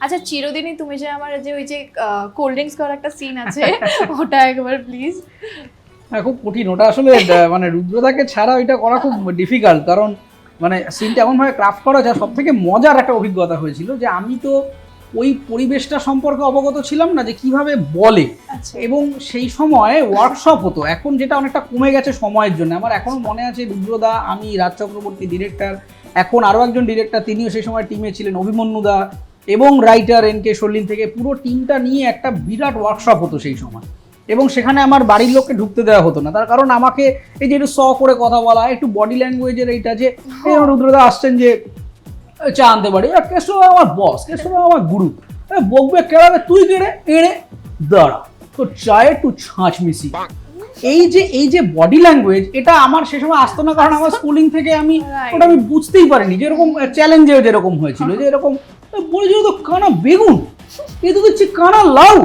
আচ্ছা চিরদিনই তুমি যে আমার যে ওই যে কোল্ড ড্রিঙ্কস করার একটা সিন আছে ওটা একবার প্লিজ হ্যাঁ খুব কঠিন। ওটা আসলে মানে রুদ্রদাকে ছাড়া ওইটা করা খুব ডিফিকাল্ট কারণ মানে সিনটা এমনভাবে ক্রাফট করা যা সব থেকে মজার একটা অভিজ্ঞতা হয়েছিল যে আমি তো ওই পরিবেশটা সম্পর্কে অবগত ছিলাম না যে কীভাবে বলে। আচ্ছা। এবং সেই সময় ওয়ার্কশপ হতো। এখন যেটা অনেকটা কমে গেছে সময়ের জন্য। আমার এখনও মনে আছে রুদ্রদা আমি রাজ চক্রবর্তী ডিরেক্টর এখন আরও একজন ডিরেক্টর তিনিও সেই সময় টিমে ছিলেন অভিমন্যুদা এবং রাইটার এন কে সল্লিন থেকে পুরো টিমটা নিয়ে একটা বিরাট ওয়ার্কশপ হতো সেই সময়। এবং সেখানে আমার বাড়ির লোককে ঢুকতে দেওয়া হতো না। তার কারণ আমাকে এই যে একটু স করে কথা বলা, একটু বডি ল্যাঙ্গুয়েজের এইটা যে রুদ্রদা আসছেন যে, চা আনতে পারি। কেশব আমার বস কেশব আমার গুরু। বকবে কেড়াবে তুই কেড়ে এড়ে দাঁড়া। তো চায়ে একটু ছাঁচ মিশি এই যে এই যে বডি ল্যাঙ্গুয়েজ এটা আমার সে সময় আসতো না কারণ আমার স্কুলিং থেকে আমি. ওটা আমি বুঝতেই পারিনি যেরকম চ্যালেঞ্জে যেরকম হয়েছিল যে এরকম বলেছিল তো কানা বেগুন এ তো দেখছি কানা লাউ